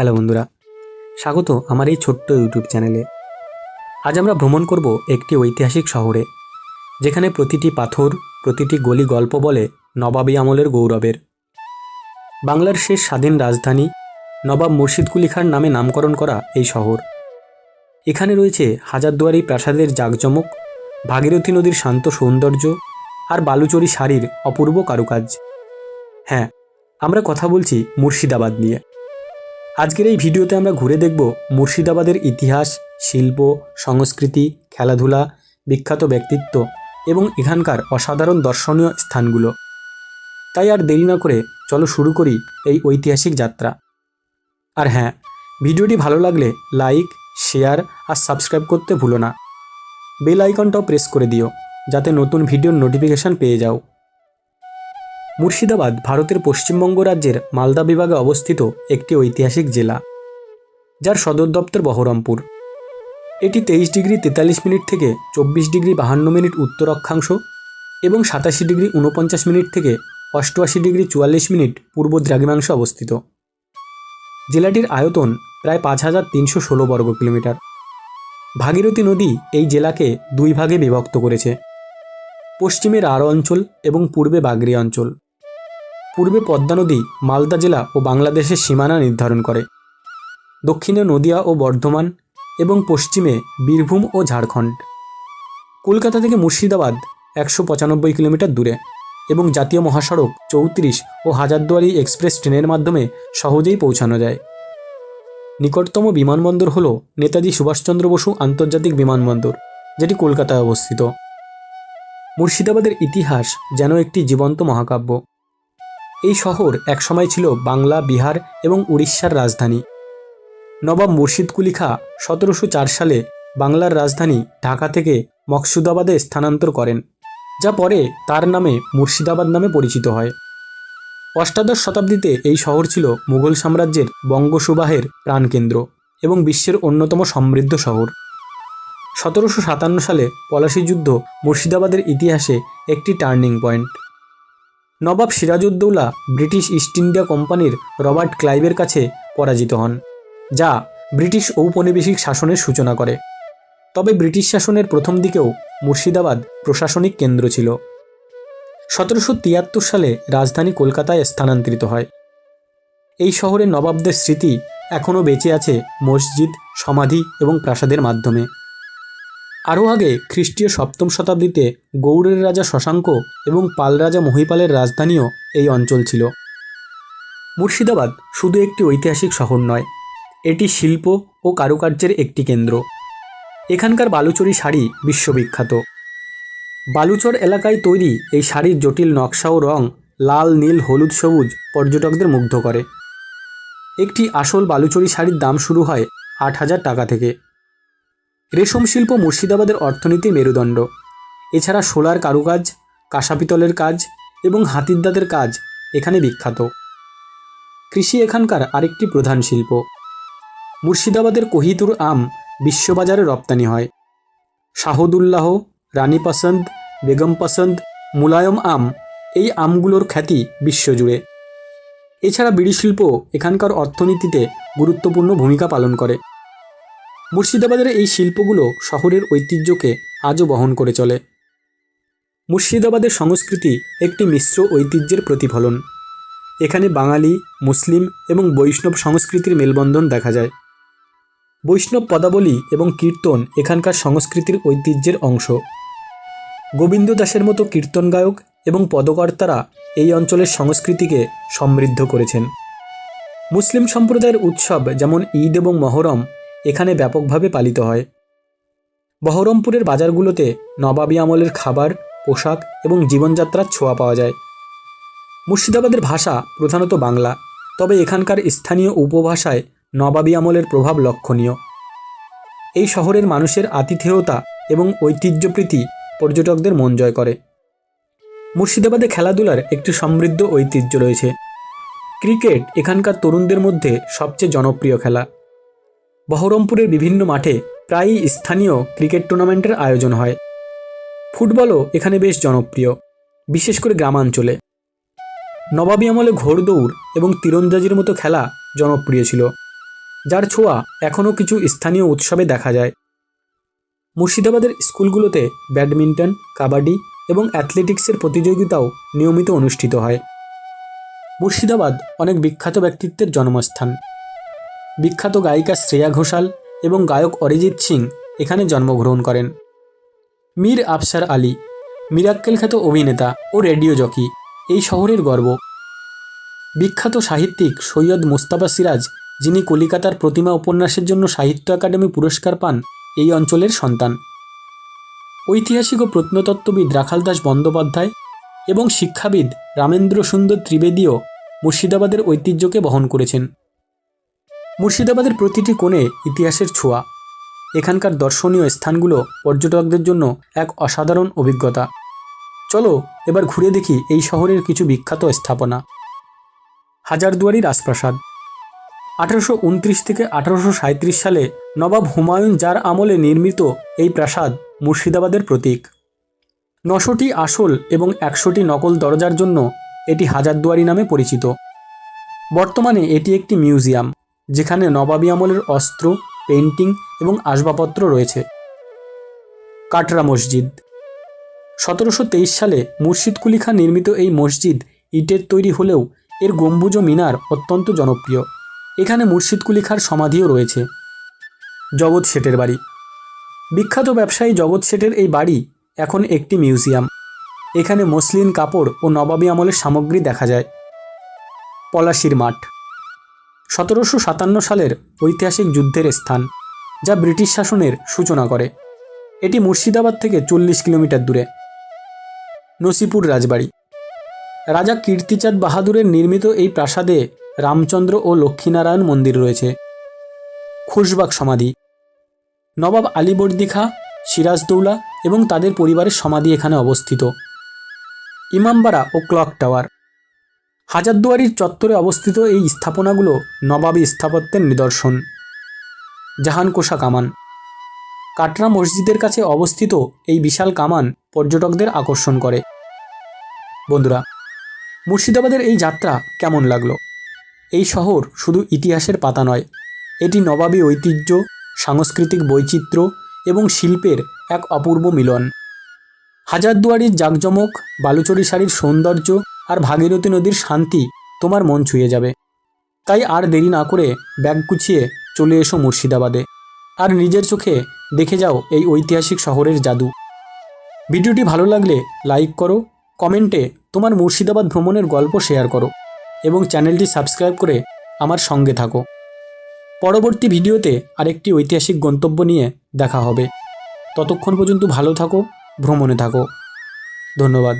Hello বন্ধুরা, স্বাগত আমার এই ছোট্ট ইউটিউব চ্যানেলে। আজ আমরা ভ্রমণ করব একটি ঐতিহাসিক শহরে, যেখানে প্রতিটি পাথর, প্রতিটি গলি গল্প বলে নবাবী আমলের গৌরবের। বাংলার শেষ স্বাধীন রাজধানী নবাব মুর্শিদ কুলি খান নামে নামকরণ করা এই শহর। এখানে রয়েছে হাজারদুয়ারি প্রাসাদের জাঁকজমক, ভাগীরথী নদীর শান্ত সৌন্দর্য আর বালুচরি শাড়ির অপূর্ব কারুকাজ। হ্যাঁ আমরা কথা বলছি মুর্শিদাবাদ নিয়ে। আজকের এই ভিডিওতে আমরা ঘুরে দেখব মুর্শিদাবাদের ইতিহাস, শিল্প, সংস্কৃতি, খেলাধুলা, বিখ্যাত ব্যক্তিত্ব এবং এখানকার অসাধারণ দর্শনীয় স্থানগুলো। তাই আর দেরি না করে চলো শুরু করি এই ঐতিহাসিক যাত্রা। আর হ্যাঁ ভিডিওটি ভালো লাগলে লাইক, শেয়ার আর সাবস্ক্রাইব করতে ভুলো না। বেল আইকনটাও প্রেস করে দিও, যাতে নতুন ভিডিওর নোটিফিকেশান পেয়ে যাও। মুর্শিদাবাদ ভারতের পশ্চিমবঙ্গ রাজ্যের মালদা বিভাগে অবস্থিত একটি ঐতিহাসিক জেলা, যার সদর দপ্তর বহরমপুর। এটি তেইশ ডিগ্রি তেতাল্লিশ মিনিট থেকে চব্বিশ ডিগ্রি বাহান্ন মিনিট উত্তর অক্ষাংশ এবং সাতাশি ডিগ্রি উনপঞ্চাশ মিনিট থেকে অষ্টআশি ডিগ্রি চুয়াল্লিশ মিনিট পূর্ব দ্রাঘিমাংশে অবস্থিত। জেলাটির আয়তন প্রায় পাঁচ হাজার তিনশো ষোলো বর্গ কিলোমিটার। ভাগীরথী নদী এই জেলাকে দুই ভাগে বিভক্ত করেছে। পশ্চিমে রাঢ় অঞ্চল এবং পূর্বে বাগরি অঞ্চল। পূর্বে পদ্মা নদী মালদা জেলা ও বাংলাদেশের সীমানা নির্ধারণ করে। দক্ষিণে নদিয়া ও বর্ধমান এবং পশ্চিমে বীরভূম ও ঝাড়খণ্ড। কলকাতা থেকে মুর্শিদাবাদ একশো পঁচানব্বই কিলোমিটার দূরে এবং জাতীয় মহাসড়ক চৌত্রিশ ও হাজারদুয়ারি এক্সপ্রেস ট্রেনের মাধ্যমে সহজেই পৌঁছানো যায়। নিকটতম বিমানবন্দর হল নেতাজি সুভাষচন্দ্র বসু আন্তর্জাতিক বিমানবন্দর, যেটি কলকাতায় অবস্থিত। মুর্শিদাবাদের ইতিহাস যেন একটি জীবন্ত মহাকাব্য। এই শহর একসময় ছিল বাংলা, বিহার এবং উড়িষ্যার রাজধানী। নবাব মুর্শিদ কুলি খা সতেরোশো সালে বাংলার রাজধানী ঢাকা থেকে মকসুদাবাদে স্থানান্তর করেন, যা পরে তার নামে মুর্শিদাবাদ নামে পরিচিত হয়। অষ্টাদশ শতাব্দীতে এই শহর ছিল মুঘল সাম্রাজ্যের বঙ্গসুবাহের প্রাণকেন্দ্র এবং বিশ্বের অন্যতম সমৃদ্ধ শহর। সতেরোশো সাতান্ন সালে পলাশী যুদ্ধ মুর্শিদাবাদের ইতিহাসে একটি turning point. Nawab Sirajuddaulah British East India কোম্পানির রবার্ট ক্লাইভের কাছে পরাজিত হন, যা ব্রিটিশ ঔপনিবেশিক শাসনের সূচনা করে। তবে ব্রিটিশ শাসনের প্রথম দিকেও মুর্শিদাবাদ প্রশাসনিক কেন্দ্র ছিল। সতেরোশো তিয়াত্তর সালে রাজধানী কলকাতায় স্থানান্তরিত হয়। এই শহরে নবাবদের স্মৃতি এখনও বেঁচে আছে মসজিদ, সমাধি এবং প্রাসাদের মাধ্যমে। আরও আগে খ্রিস্টীয় সপ্তম শতাব্দীতে গৌড়ের রাজা শশাঙ্ক এবং পাল রাজা মহিপালের রাজধানীও এই অঞ্চল ছিল। মুর্শিদাবাদ শুধু একটি ঐতিহাসিক শহর নয়, এটি শিল্প ও কারুকার্যের একটি কেন্দ্র। এখানকার বালুচরি শাড়ি বিশ্ববিখ্যাত। বালুচর এলাকায় তৈরি এই শাড়ির জটিল নকশা ও রং লাল, নীল, হলুদ, সবুজ পর্যটকদের মুগ্ধ করে। একটি আসল বালুচরি শাড়ির দাম শুরু হয় আট হাজার টাকা থেকে। রেশম শিল্প মুর্শিদাবাদের অর্থনীতির মেরুদণ্ড। এছাড়া সোলার কারুকাজ, কাঁসাপিতলের কাজ এবং হাতির দাঁতের কাজ এখানে বিখ্যাত। কৃষি এখানকার আরেকটি প্রধান শিল্প। মুর্শিদাবাদের কোহিতুর আম বিশ্ববাজারে রপ্তানি হয়। শাহদুল্লাহ, রানী পসন্দ বেগম পসন্দ মুলায়ম আম এই আমগুলোর খ্যাতি বিশ্বজুড়ে। এছাড়া বিড়ি শিল্প এখানকার অর্থনীতিতে গুরুত্বপূর্ণ ভূমিকা পালন করে। মুর্শিদাবাদের এই শিল্পগুলো শহরের ঐতিহ্যকে আজও বহন করে চলে। মুর্শিদাবাদের সংস্কৃতি একটি মিশ্র ঐতিহ্যের প্রতিফলন। এখানে বাঙালি, মুসলিম এবং বৈষ্ণব সংস্কৃতির মেলবন্ধন দেখা যায়। বৈষ্ণব পদাবলী এবং কীর্তন এখানকার সংস্কৃতির ঐতিহ্যের অংশ। গোবিন্দ দাসের মতো কীর্তন গায়ক এবং পদকর্তারা এই অঞ্চলের সংস্কৃতিকে সমৃদ্ধ করেছেন। মুসলিম সম্প্রদায়ের উৎসব যেমন ঈদ এবং মহরম এখানে ব্যাপকভাবে পালিত হয়। বহরমপুরের বাজারগুলোতে নবাবী আমলের খাবার, পোশাক এবং জীবনযাত্রার ছোঁয়া পাওয়া যায়। মুর্শিদাবাদের ভাষা প্রধানত বাংলা, তবে এখানকার স্থানীয় উপভাষায় নবাবী আমলের প্রভাব লক্ষণীয়। এই শহরের মানুষের আতিথেয়তা এবং ঐতিহ্যপ্রীতি পর্যটকদের মন জয় করে। মুর্শিদাবাদে খেলাধুলার একটি সমৃদ্ধ ঐতিহ্য রয়েছে। ক্রিকেট এখানকার তরুণদের মধ্যে সবচেয়ে জনপ্রিয় খেলা। বহরমপুরের বিভিন্ন মাঠে প্রায়ই স্থানীয় ক্রিকেট টুর্নামেন্টের আয়োজন হয়। ফুটবলও এখানে বেশ জনপ্রিয়, বিশেষ করে গ্রামাঞ্চলে। নবাবী আমলে ঘোড়দৌড় এবং তীরন্দাজির মতো খেলা জনপ্রিয় ছিল, যার ছোঁয়া এখনও কিছু স্থানীয় উৎসবে দেখা যায়। মুর্শিদাবাদের স্কুলগুলোতে ব্যাডমিন্টন, কাবাডি এবং অ্যাথলেটিক্সের প্রতিযোগিতাও নিয়মিত অনুষ্ঠিত হয়। মুর্শিদাবাদ অনেক বিখ্যাত ব্যক্তিত্বের জন্মস্থান। বিখ্যাত গায়িকা শ্রেয়া ঘোষাল এবং গায়ক অরিজিৎ সিং এখানে জন্মগ্রহণ করেন। মীর আফসার আলী, মিরাক্কেল খ্যাত অভিনেতা ও রেডিও জকি, এই শহরের গর্ব। বিখ্যাত সাহিত্যিক সৈয়দ মুস্তাফা সিরাজ, যিনি কলিকাতার প্রতিমা উপন্যাসের জন্য সাহিত্য একাডেমি পুরস্কার পান, এই অঞ্চলের সন্তান। ঐতিহাসিক ও প্রত্নতত্ত্ববিদ রাখালদাস বন্দ্যোপাধ্যায় এবং শিক্ষাবিদ রামেন্দ্র সুন্দর ত্রিবেদীও মুর্শিদাবাদের ঐতিহ্যকে বহন করেছেন। মুর্শিদাবাদের প্রতিটি কোণে ইতিহাসের ছোঁয়া। এখানকার দর্শনীয় স্থানগুলো পর্যটকদের জন্য এক অসাধারণ অভিজ্ঞতা। চলো, এবার ঘুরে দেখি এই শহরের কিছু বিখ্যাত স্থাপনা। হাজারদুয়ারি রাজপ্রাসাদ। আঠারোশো উনত্রিশ থেকে আঠারোশো সালে নবাব হুমায়ুন যার আমলে নির্মিত এই প্রাসাদ মুর্শিদাবাদের প্রতীক। নশোটি আসল এবং একশোটি নকল দরজার জন্য এটি হাজারদুয়ারি নামে পরিচিত। বর্তমানে এটি একটি মিউজিয়াম। যেখানে নবাবী আমলের অস্ত্র পেন্টিং এবং আসবাবপত্র রয়েছে। কাটরা মসজিদ। সতেরোশো তেইশ সালে মুর্শিদ কুলি খান নির্মিত এই মসজিদ ইটের তৈরি হলেও এর গম্বুজ ও মিনার অত্যন্ত জনপ্রিয়। এখানে মুর্শিদ কুলি খাঁর সমাধিও রয়েছে। জগৎ শেঠের বাড়ি। বিখ্যাত ব্যবসায়ী জগৎ শেঠের এই বাড়ি এখন একটি মিউজিয়াম। এখানে মসলিন কাপড় ও নবাবী আমলের সামগ্রী দেখা যায়। পলাশির মাঠ। সতেরোশো সাতান্ন সালের ঐতিহাসিক যুদ্ধের স্থান, যা ব্রিটিশ শাসনের সূচনা করে। এটি মুর্শিদাবাদ থেকে চল্লিশ কিলোমিটার দূরে। নসিপুর রাজবাড়ি। রাজা কীর্তিচাঁদ বাহাদুরের নির্মিত এই প্রাসাদে রামচন্দ্র ও লক্ষ্মীনারায়ণ মন্দির রয়েছে। খুশবাগ সমাধি। নবাব আলীবর্দী খাঁ, সিরাজদৌলা এবং তাদের পরিবারের সমাধি এখানে অবস্থিত। ইমামবাড়া ও ক্লক টাওয়ার। হাজারদুয়ারির চত্বরে অবস্থিত এই স্থাপনাগুলো নবাবী স্থাপত্যের নিদর্শন। জাহানকোষা কামান। কাটরা মসজিদের কাছে অবস্থিত এই বিশাল কামান পর্যটকদের আকর্ষণ করে। বন্ধুরা, মুর্শিদাবাদের এই যাত্রা কেমন লাগল? এই শহর শুধু ইতিহাসের পাতা নয়, এটি নবাবী ঐতিহ্য, সাংস্কৃতিক বৈচিত্র্য এবং শিল্পের এক অপূর্ব মিলন। হাজারদুয়ারির জাঁকজমক, বালুচরি শাড়ির সৌন্দর্য আর ভাগীরথী নদীর শান্তি তোমার মন ছুঁয়ে যাবে। তাই আর দেরি না করে ব্যাগ গুছিয়ে চলে এসো মুর্শিদাবাদে। আর নিজের চোখে দেখে যাও এই ঐতিহাসিক শহরের জাদু। ভিডিওটি ভালো লাগলে লাইক করো, কমেন্টে তোমার মুর্শিদাবাদ ভ্রমণের গল্প শেয়ার করো এবং চ্যানেলটি সাবস্ক্রাইব করে আমার সঙ্গে থাকো। পরবর্তী ভিডিওতে আরেকটি ঐতিহাসিক গন্তব্য নিয়ে দেখা হবে। ততক্ষণ পর্যন্ত ভালো থাকো, ভ্রমণে থাকো। ধন্যবাদ।